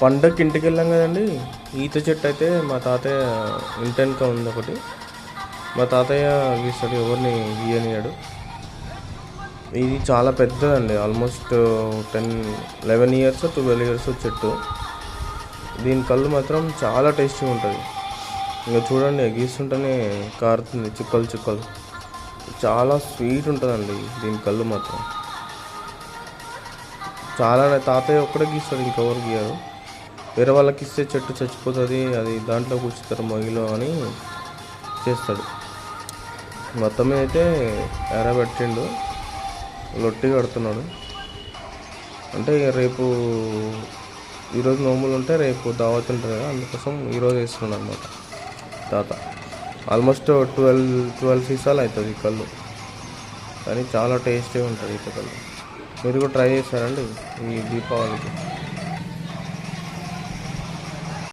పండగకి ఇంటికి వెళ్ళాం కదండి. ఈత చెట్టు అయితే మా తాతయ్య ఇంటెనక ఉంది ఒకటి మా తాతయ్య గీస్తాడు ఎవరిని గీయనియాడు ఇది చాలా పెద్దదండి. Almost ten eleven years twelve years చెట్టు. దీని కళ్ళు మాత్రం చాలా టేస్టీగా ఉంటుంది. ఇంకా చూడండి గీస్తుంటేనే కారుతుంది. చుక్కలు చుక్కలు. చాలా స్వీట్ ఉంటుందండి దీని కళ్ళు మాత్రం. చాలా తాతయ్య ఒక్కడే గీస్తాడు ఇంకెవరు గీయరు. వేరే వాళ్ళకి ఇస్తే చెట్టు చచ్చిపోతుంది అది దాంట్లో కూర్చుతారు మొగిలో అని చేస్తాడు. మొత్తం మీద అయితే ఎరబెట్టిండు లొట్టి కడుతున్నాడు. అంటే ఇక రేపు ఈరోజు నోములు ఉంటే రేపు దావత్ ఉంటుంది కదా అందుకోసం ఈరోజు వేస్తున్నాడు అనమాట తాత. ఆల్మోస్ట్ ట్వెల్వ్ ట్వెల్వ్ సీసాలు అవుతుంది ఈ కళ్ళు. కానీ చాలా టేస్టీగా ఉంటుంది ఈ కళ్ళు. మీరు కూడా ట్రై చేస్తారండి ఈ దీపావళికి?